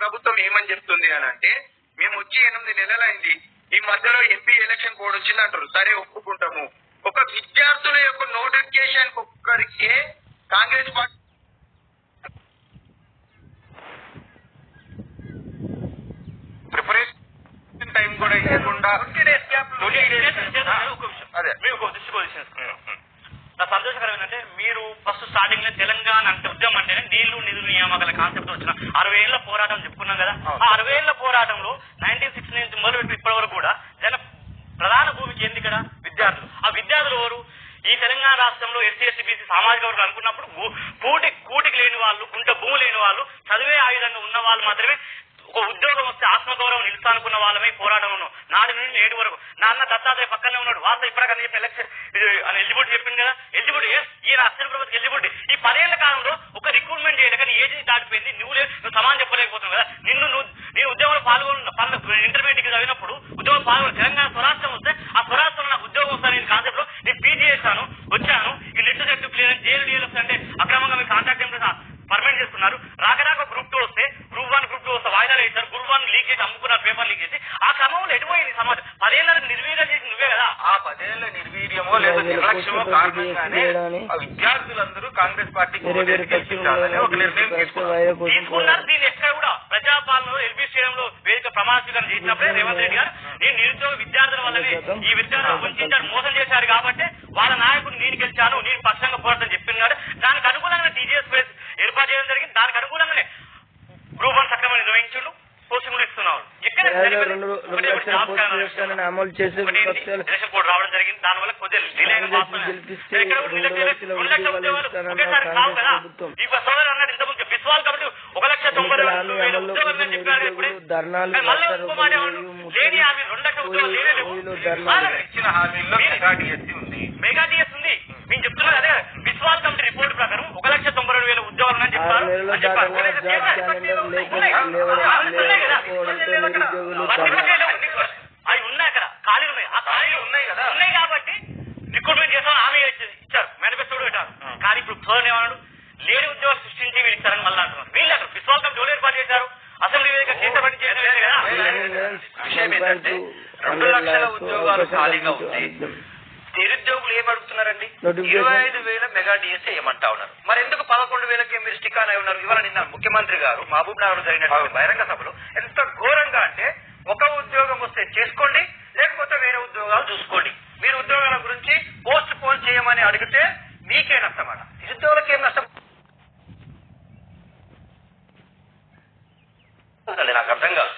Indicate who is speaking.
Speaker 1: ప్రభుత్వం ఏమని చెప్తుంది అని అంటే మేము వచ్చి ఎనిమిది నెలలైంది ఈ మధ్యలో ఎంపీ ఎలక్షన్ కోడ్ వచ్చింది అంటారు సరే ఒప్పుకుంటాము. ఒక విద్యార్థుల యొక్క నోటిఫికేషన్ ఒక్కరికే కాంగ్రెస్ పార్టీ ప్రిపరేషన్ టైం కూడా ఇవ్వకుండా అదే.
Speaker 2: నా సంతోషకరం ఏంటంటే మీరు ఫస్ట్ స్టార్టింగ్లో తెలంగాణ అంటే ఉద్యమం అంటేనే నీళ్ళు నిధులు నియామకాల కాన్సెప్ట్ వచ్చిన అరవై ఏళ్ళ పోరాటం చెప్పుకున్నాం కదా. ఆ అరవై ఏళ్ళ పోరాటంలో నైన్టీన్ సిక్స్టీ నుంచి మొదలుపెట్టి ఇప్పటి వరకు కూడా జన ప్రధాన భూమికి ఏంది ఇక్కడ? విద్యార్థులు. ఆ విద్యార్థులు ఎవరు? ఈ తెలంగాణ రాష్ట్రంలో ఎస్సీ ఎస్టీ బీసీ సామాజిక వర్గాలు అనుకున్నప్పుడు కూటి కూటికి లేని వాళ్ళు గుంట భూమి లేని వాళ్ళు చదివే ఆయుధంగా ఉన్న వాళ్ళు మాత్రమే ఒక ఉద్యోగం ఆత్మగౌరవం నిలుస్తానుకున్న వాళ్ళమే పోరాటం ఉన్నాం. నాడు నుండి నేటి వరకు. నాన్న దత్తాత్రేయ పక్కనే ఉన్నాడు. వార్త ఇప్పటికని చెప్పి ఎలక్షన్ అని ఎలిజిబిలిటీ చెప్పింది కదా. ఎలిజిబిలిటీ ఈయన అసలు ప్రభుత్వం ఎలిజిబిలిటీ. ఈ పదేళ్ళ కాలంలో ఒక రిక్రూట్మెంట్ చేయడం కానీ ఏజెన్సీ దాటిపోయింది. నువ్వు లే- నువ్వు సమానం చెప్పలేకపోతున్నావు కదా. నిన్ను నువ్వు నేను ఉద్యోగంలో పాల్గొన్న ఇంటర్మీడియట్ చదివినప్పుడు ఉద్యోగం పాల్గొని తెలంగాణ స్వరాష్ట్రం వస్తే ఆ స్వరాష్ట్రంలో నాకు ఉద్యోగం వస్తాను నేను కాన్సెప్ట్లో నేను పీజీ చేశాను వచ్చాను. ఈ NET SET clear jail DLF అంటే అక్రమంగా మీరు కాంటాక్ట్ పర్మనెంట్ చేస్తున్నారు రాక రాక గ్రూప్ టూ వస్తే గ్రూప్ వన్ గ్రూప్ టూ వస్తే వాయిదాలు వేశారు గ్రూప్ వన్ లీక్ చేసి అమ్ముకున్నారు పేపర్ లీక్ చేసి ఆ క్రమంలో ఎటుపోయింది సమాజం? పదేళ్ళ నిర్వీర్యం చేసి నువ్వే కదా?
Speaker 1: ఆ పదేళ్ళ నిర్వీర్యమో లేదా నిర్లక్ష్యమో కారణంగానే ఆ విద్యార్థులందరూ కాంగ్రెస్ పార్టీకి గెలిపించాలని ఒక నిర్ణయం తీసుకున్నారు.
Speaker 2: తీసుకున్నారు. దీన్ని ఎక్కడ కూడా ప్రజాపాలనలో ఎల్బీ స్టేడియంలో వేదిక ప్రమాణ స్వీకారం చేసినప్పుడే రేవంత్ రెడ్డి గారు నేను నిరుద్యోగ విద్యార్థుల వల్లనే ఈ విద్యార్థులు వంచారు మోసం చేశారు కాబట్టి వాళ్ళ నాయకుడు నేను గెలిచాను నేను పక్షంగా పోరాటం చెప్పినాడు. దానికి అనుకూలంగా టీజీఎస్
Speaker 3: రెండు లక్షల అమలు చేసే. గెలిపిస్తే రెండు లక్షల ఉద్యోగాలు ఇస్తానన్న కాంగ్రెస్. ప్రభుత్వం. హామీ ధర్నాలు.
Speaker 1: ఇచ్చిన హామీల్లో మెగా డిఎస్సీ ఉంది.
Speaker 2: మెగా డిఎస్ ఉంది. మేము చెప్తున్నది అదే విశ్వాల్ కమిటీ రిపోర్ట్ ప్రకారం ఒక లక్ష తొంభై రెండు వేల
Speaker 3: నెలల
Speaker 2: అని చెప్పారు.
Speaker 3: దాకా జాబ్ క్యాలెండర్ లేక లేవడం లేకపోవడంతో నిరుద్యోగులు ధర్నా
Speaker 2: అవి ఉన్నాయి అక్కడ ఖాళీలు ఉన్నాయి ఆ ఖాళీలు
Speaker 1: ఉన్నాయి కదా.
Speaker 2: ఉన్నాయి కాబట్టి రిక్రూట్మెంట్ చేస్తాం హామీ ఇచ్చి- ఇచ్చారు మేనిఫెస్టో పెట్టారు కానీ ఇప్పుడు సోదరు ఏమన్నాడు లేని ఉద్యోగాలు సృష్టించి వీళ్ళు ఇచ్చారని మళ్ళీ అంటున్నారు వీళ్ళు అక్కడ ఏర్పాటు చేశారు అసెంబ్లీ వేదిక చేసేపటి చేసేది కదా
Speaker 1: విషయం ఏంటంటే రెండు లక్షల ఉద్యోగాలు ఖాళీగా ఉంది నిరుద్యోగులు ఏం అడుగుతున్నారండి
Speaker 3: Notification.
Speaker 1: ఇరవై ఐదు వేల మెగా డిఎస్ఏ ఏమంటా ఉన్నారు. మరి ఎందుకు పదకొండు వేలకి మీరు స్టిక్ అని ఉన్నారు? ఇవాళ నిన్న ముఖ్యమంత్రి గారు మహబూబ్ నగర్ జరిగినటువంటి బహిరంగ సభలో ఎంత ఘోరంగా అంటే ఒక ఉద్యోగం వస్తే చేసుకోండి లేకపోతే వేరే ఉద్యోగాలు చూసుకోండి. మీరు ఉద్యోగాల గురించి పోస్ట్ పోన్ చేయమని అడిగితే మీకే నష్టమాట నిరుద్యోగులకి ఏం నష్టం? నాకు అర్థం కాదు.